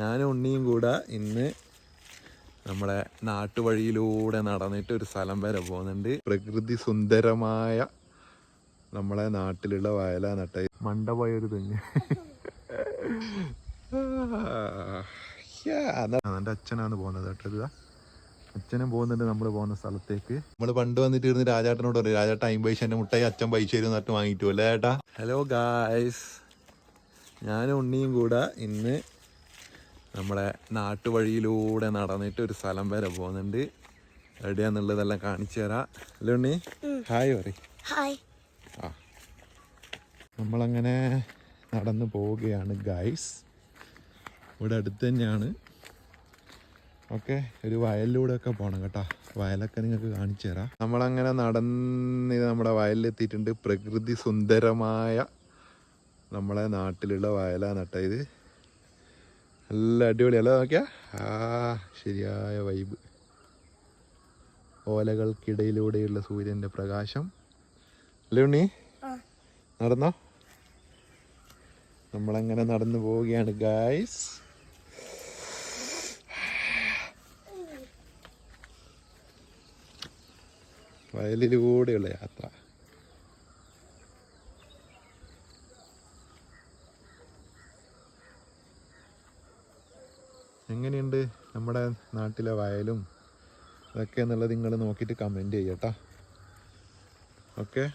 ഞാനും ഉണ്ണിയും കൂടെ ഇന്ന് നമ്മുടെ നാട്ടുവഴിയിലൂടെ നടന്നിട്ട് ഒരു സ്ഥലം വരെ പോകുന്നുണ്ട്. പ്രകൃതി സുന്ദരമായ നമ്മളെ നാട്ടിലുള്ള വയല നട്ട. മണ്ടപോയൊരു തെങ്ങ് എന്റെ അച്ഛനാണ് പോകുന്നത് കേട്ടോ ഇതാ. അച്ഛനും പോകുന്നുണ്ട് നമ്മൾ പോകുന്ന സ്ഥലത്തേക്ക്. നമ്മൾ പണ്ട് വന്നിട്ട് ഇരുന്ന് രാജാട്ടനോട് പറയും അമ്പത് പൈസ മുട്ടായി അച്ഛൻ പൈസ തരും എന്നിട്ട് വാങ്ങിട്ടു അല്ലേ ചേട്ടാ ഹലോ ഗായ്സ് ഞാനും ഉണ്ണിയും കൂടെ ഇന്ന് നമ്മളെ നാട്ടുവഴിയിലൂടെ നടന്നിട്ട് ഒരു സ്ഥലം വരെ പോകുന്നുണ്ട്. എവിടെയാന്നുള്ളതെല്ലാം കാണിച്ചു തരാം. അല്ലേ ഉണ്ണി? ഹായ് പറയും. ഹായ്. ആ. നമ്മളങ്ങനെ നടന്നു പോവുകയാണ് ഗൈസ്. ഇവിടെ അടുത്ത് തന്നെയാണ്. ഓക്കെ ഒരു വയലിലൂടെ ഒക്കെ പോകണം കേട്ടോ. വയലൊക്കെ നിങ്ങൾക്ക് കാണിച്ചു തരാം. നമ്മളങ്ങനെ നടന്ന് നമ്മുടെ വയലിലെത്തിയിട്ടുണ്ട് പ്രകൃതി സുന്ദരമായ നമ്മളെ നാട്ടിലുള്ള വയലാണ് കേട്ടോ ഇത്. നല്ല അടിപൊളിയല്ല നോക്കിയാ? ആ ശരിയായ വൈബ് ഓലകൾക്കിടയിലൂടെയുള്ള സൂര്യന്റെ പ്രകാശം. അല്ലേ ഉണ്ണി? നടന്നോ? നമ്മളങ്ങനെ നടന്നു പോവുകയാണ് ഗായ്സ് വയലിലൂടെയുള്ള യാത്ര. എങ്ങനെയുണ്ട് നമ്മുടെ നാട്ടിലെ വയലും ഇതൊക്കെ എന്നുള്ളത് നിങ്ങൾ നോക്കിയിട്ട് കമന്റ് ചെയ്യട്ടോ ഓക്കെ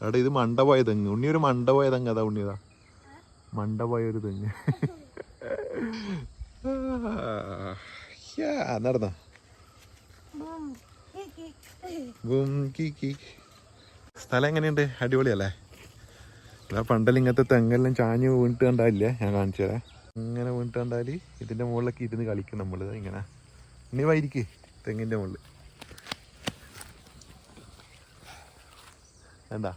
എടാ ഇത് മണ്ടപോയ തെങ്ങ്. ഉണ്ണി ഒരു മണ്ടപോയ തെങ്ങ് അതാ ഉണ്ണിയതാ മണ്ടപോയൊരു ഒരു തെങ്ങ്. നടന്നോ. സ്ഥലം എങ്ങനെയുണ്ട്? അടിപൊളിയല്ലേ? പണ്ടെല്ലാം ഇങ്ങനത്തെ തെങ്ങെല്ലാം ചാഞ്ഞ് വീണിട്ട് കണ്ടാവില്ലേ ഞാൻ കാണിച്ചു തരാം. ഇങ്ങനെ വീണിട്ടാൽ ഇതിന്റെ ഇതിന്റെ മുകളിലൊക്കെ ഇരുന്ന് കളിക്കും നമ്മൾ ഇങ്ങനെ. ഇനി വൈരിക്ക് തെങ്ങിന്റെ മുകളിൽ എന്താ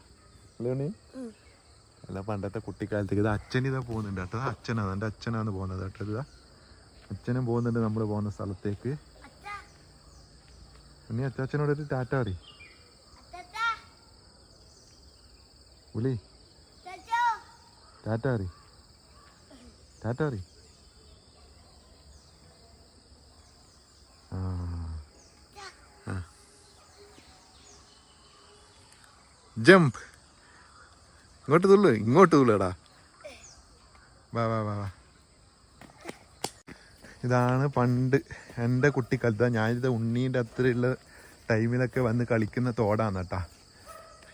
അല്ലേ അല്ല പണ്ടത്തെ കുട്ടിക്കാലത്തേക്ക് ഇത് അച്ഛൻ ഇതാ പോകുന്നുണ്ട് കേട്ടോ. അച്ഛനാ അച്ഛനാണ് എന്റെ അച്ഛനാണ് പോകുന്നത് കേട്ടോ ഇതാ അച്ഛനും പോകുന്നുണ്ട് നമ്മൾ പോകുന്ന സ്ഥലത്തേക്ക്. ഉണ്ണി അച്ചാച്ചനോട് ഒരു ടാറ്റ ഉളി ചച്ചോ ടാറ്റ അറി ടാറ്റ ആ. ജമ്പ് ഇങ്ങോട്ട് തുള്ളു ഇങ്ങോട്ട് തുള്ളടാ. വാ വാ വാ വാ. ഇതാണ് പണ്ട് എന്റെ കുട്ടിക്കാലത്ത്. ഞാനിത് ഉണ്ണീന്റെ അത്രയുള്ള ടൈമിലൊക്കെ വന്ന് കളിക്കുന്ന തോടാണ് കേട്ടാ.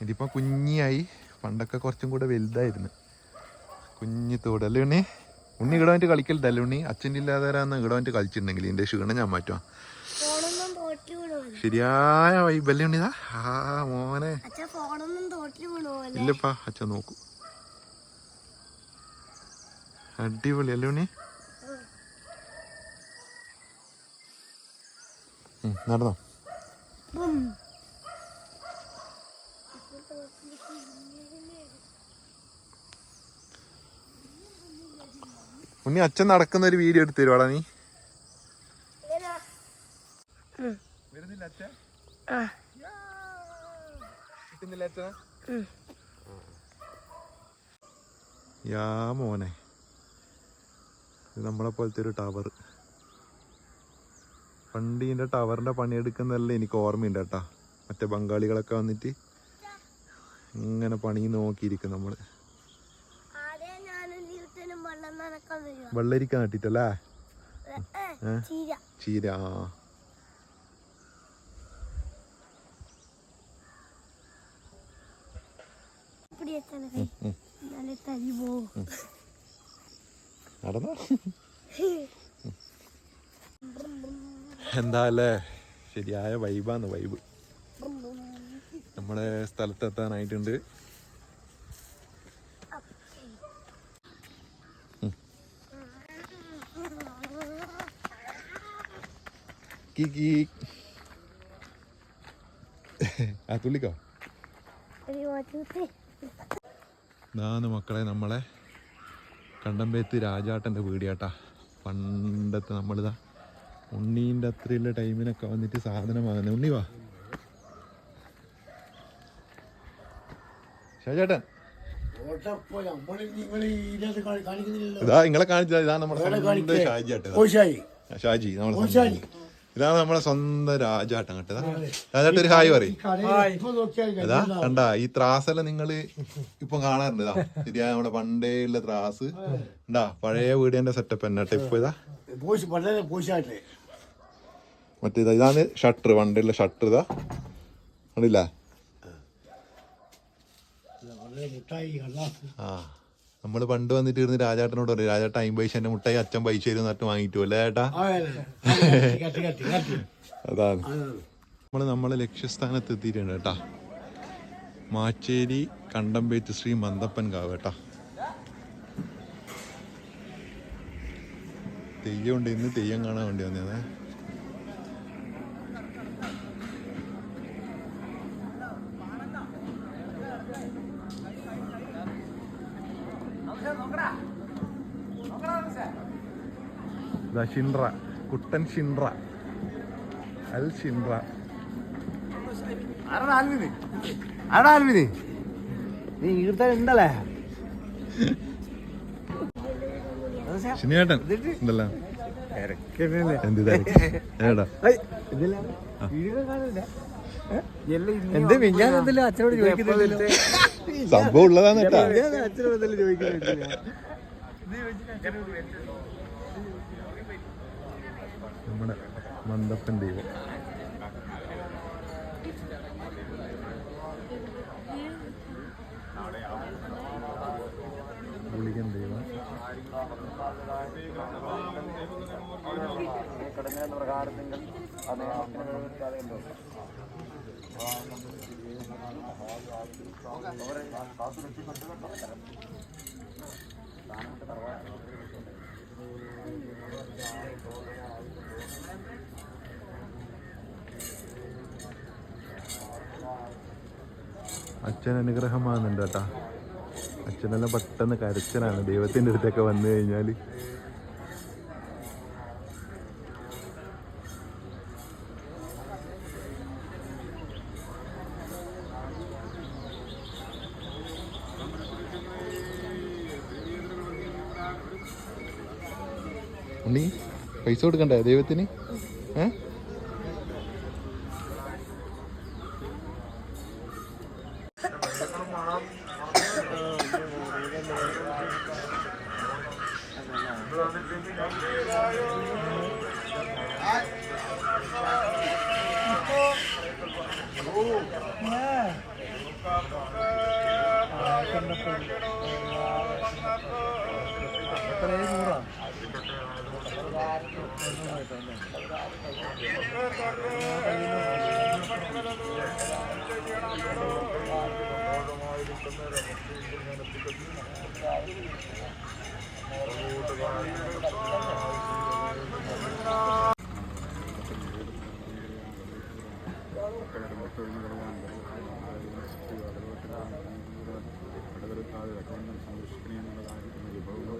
ഇതിപ്പോൾ കുഞ്ഞിയായി. പണ്ടൊക്കെ കുറച്ചും കൂടെ വലുതായിരുന്നു. കുഞ്ഞി തോടല്ലേ ഉണ്ണി? ഉണ്ണി ഇവിടെ വന്നിട്ട് കളിക്കലുണ്ടല്ലേ ഉണ്ണി? അച്ഛന്റെ ഇല്ലാതാരാന്ന് ഇവിടെ വന്നിട്ട് കളിച്ചിട്ടുണ്ടെങ്കിൽ എന്റെ ക്ഷീണം ഞാൻ മാറ്റുവാ. ശരിയായ വൈബല്ലേ ഉണ്ണിതാ ആ മോനെ. ഇല്ലപ്പാ അച്ഛൻ നോക്കൂ. അടിപൊളി അല്ലേ ഉണ്ണി? നടന്നോ? ഉണ്ണി അച്ഛൻ നടക്കുന്ന ഒരു വീഡിയോ എടുത്തു തരുവാടാ നീ. വരുന്നില്ല അച്ഛൻ? കിട്ടുന്നില്ല അച്ഛൻ? യാ മോനെ. ഇത് നമ്മളെ പോലത്തെ ഒരു ടവർ പണ്ട് ഇതിന്റെ ടവറിന്റെ പണിയെടുക്കുന്നതല്ല എനിക്ക് ഓർമ്മയുണ്ട് കേട്ടാ. മറ്റേ ബംഗാളികളൊക്കെ വന്നിട്ട് ഇങ്ങനെ പണി നോക്കിയിരിക്കും നമ്മൾ. വെള്ളരിക്ക നട്ടിട്ടല്ലേ? ചീര. ആ. എന്താ അല്ലേ? ശരിയായ വൈബാന്ന് വൈബ് നമ്മുടെ സ്ഥലത്തെത്താനായിട്ടുണ്ട്. കീ ആ തുള്ളിക്കോ? നാന്ന് മക്കളെ നമ്മളെ കണ്ടമ്പേത്ത് രാജാട്ടന്റെ വീടിയാട്ടാ. പണ്ടത്തെ നമ്മളിതാ ഉണ്ണീന്റെ അത്രയുള്ള ടൈമിനൊക്കെ വന്നിട്ട് സാധനം വാങ്ങുന്നത് ഉണ്ണി വാ. ഷാജാട്ടൻ ഇതാ നിങ്ങളെ കാണിച്ചത്. ഇതാണ് നമ്മുടെ. ഷാജി. ഷാജി നമ്മളെ ഇതാണ് നമ്മളെ സ്വന്തം രാജാട്ടം കേട്ടതാ. രാജാട്ട് ഒരു ഹായ് പറയും. ഇപ്പൊ നോക്കിയാൽ അതാ കണ്ട ഈ ത്രാസെല്ലാം നിങ്ങൾ ഇപ്പൊ കാണാറുണ്ട്. ഇതാ ശരിയാ നമ്മുടെ പണ്ടേ ഉള്ള ത്രാസ്. ഉണ്ടാ പഴയ വീടിന്റെ സെറ്റപ്പ് തന്നെ കേട്ടോ. ഇപ്പൊ ഇതാ. മറ്റേതാ ഇതാണ് ഷട്ടർ പണ്ടുള്ള ഷട്ടർ ഇതാ. കണ്ടില്ല? ആ. നമ്മൾ പണ്ട് വന്നിട്ട് ഇരുന്ന് രാജാട്ടനോട് പറയും രാജാട്ട അമ്പത് പൈസന്റെ മുട്ടായി അച്ഛൻ പൈസ തരും എന്നിട്ട് വാങ്ങിട്ടു അല്ലേ ചേട്ടാ അതാണ്. നമ്മൾ നമ്മളെ ലക്ഷ്യസ്ഥാനത്ത് എത്തിയിട്ടുണ്ട് കേട്ടാ. മാച്ചേരി കണ്ടമ്പേറ്റ് ശ്രീ മന്ദപ്പൻ കാവ് കേട്ടാ. തെയ്യം ഉണ്ട് ഇന്ന് തെയ്യം കാണാൻ വേണ്ടി വന്നേ ഇതാ ഷിൻറ കുട്ടൻ ഷിൻറ അൽ ഷിൻറ ശനിയേട്ടൻ. ഉണ്ടല്ലോ അച്ഛനോട് സംഭവം ഉള്ളതാണ് കേട്ടോ. അച്ഛനോട് ചോദിക്കുന്നില്ല നമ്മുടെ മന്ദപ്പൻ ദൈവം ഗുളികൻ ദൈവം അച്ഛൻ അനുഗ്രഹമാകുന്നുണ്ട് കേട്ടാ. അച്ഛനെല്ലാം പെട്ടെന്ന് കരച്ചനാണ് ദൈവത്തിന്റെ അടുത്തൊക്കെ വന്നു കഴിഞ്ഞാൽ പൈസ കൊടുക്കണ്ടേ ദൈവത്തിന്? എത്രയും നൂറാണ് കടകളുടെ താഴെ കടകളുടെ താഴെ സംരക്ഷിക്കണമെന്നുള്ള കാര്യത്തിന് വിഭവങ്ങൾ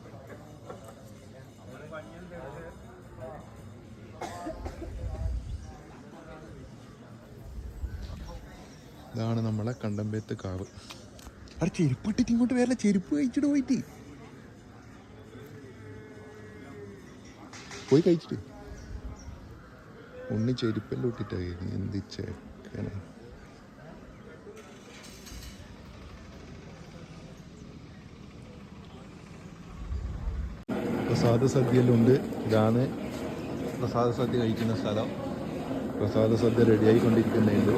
ഇതാണ് നമ്മളെ കണ്ടമ്പേത്ത് കാവ്. അവിടെ ചെരുപ്പ് ഇട്ടിട്ട് ഇങ്ങോട്ട് വരില്ല ചെരുപ്പ് കഴിച്ചിട്ട് പോയിട്ട്. പോയി കഴിച്ചിട്ട്. ഉണ്ണി ചെരുപ്പെല്ലാം ഇട്ടിട്ടായിരുന്നു എന്ത് ചേക്കന. പ്രസാദ ഉണ്ട് ഇതാണ് പ്രസാദ സദ്യ കഴിക്കുന്ന സ്ഥലം. പ്രസാദ സദ്യ റെഡിയായി കൊണ്ടിരിക്കുന്നുണ്ട്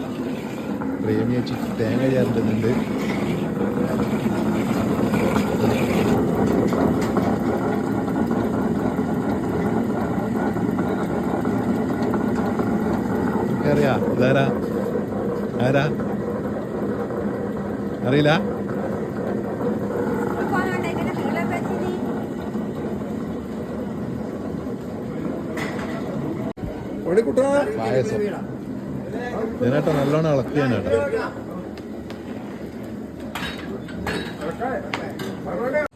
പ്രേമി വെച്ച് തേങ്ങ ചേർക്കുന്നുണ്ട് അറിയാ ഇതാരാ? ആരാ? അറിയില്ല? പായസം. ഇതിനേട്ടാ നല്ലോണം ഇളക്കിയാണ്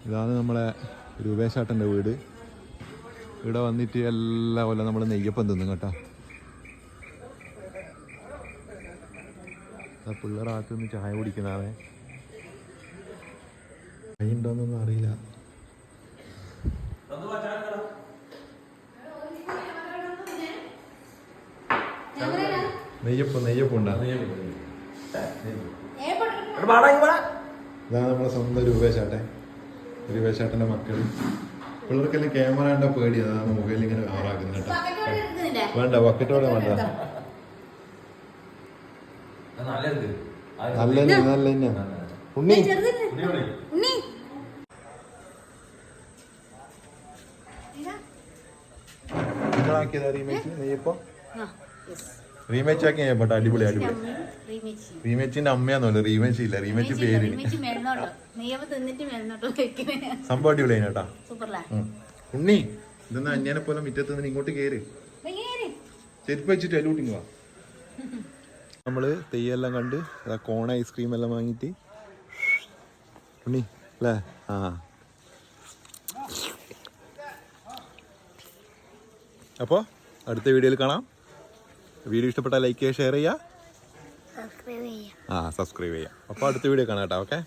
ഇതാണ് നമ്മളെ രൂപേശാട്ടന്റെ വീട്. ഇവിടെ വന്നിട്ട് എല്ലാ കൊല്ലം നമ്മൾ നെയ്യപ്പം തിന്നും കേട്ടോ. പിള്ളേർ ആത്തുനിന്ന് ചായ കുടിക്കുന്നതാണ്. കൈ ഉണ്ടോന്നൊന്നും അറിയില്ല. നെയ്യപ്പം നെയ്യപ്പം ഉണ്ടാ ഇതാണ് നമ്മളെ സ്വന്തം രൂപേശാട്ടെ രൂപേശാട്ടന്റെ മക്കൾ പിള്ളേർക്കെല്ലാം ക്യാമറ കണ്ട പേടി. അതാണ് മൊബൈലിൽ ഇങ്ങനെ ആറാക്കുന്നത് കേട്ടോ. വേണ്ട ബക്കറ്റോടെ വേണ്ട. നല്ല നല്ല തന്നെ ഉണ്ണി നിങ്ങളാക്കിയതാ റീമേക്ക് നെയ്യപ്പം? റീമേച്ച് ആക്കി നെയ്യപ്പം അടിപൊളി അടിപൊളി. റീമേച്ചിന്റെ അമ്മയാന്നല്ലോ റീമേച്ച് ഇല്ല. റീമേച്ച് പേര് സംഭവം അടിപൊളി ഉം. ഉണ്ണി ഇതെന്നാ അന്യനെ പോലെ മുറ്റത്ത് നിന്ന് ഇങ്ങോട്ട് കയറി ചെരുപ്പ് വെച്ചിട്ട് അലൂട്ടിങ് വാ. നമ്മൾ തെയ്യെല്ലാം കണ്ട് അതാ കോൺ ഐസ്ക്രീം എല്ലാം വാങ്ങിയിട്ട് ഉണ്ണി അല്ലേ? ആ. അപ്പോൾ അടുത്ത വീഡിയോയിൽ കാണാം. വീഡിയോ ഇഷ്ടപ്പെട്ടാൽ ലൈക്ക് ചെയ്യുക. ഷെയർ ചെയ്യുക. ആ സബ്സ്ക്രൈബ് ചെയ്യുക. അപ്പോൾ അടുത്ത വീഡിയോ കാണാം കേട്ടോ ഓക്കെ?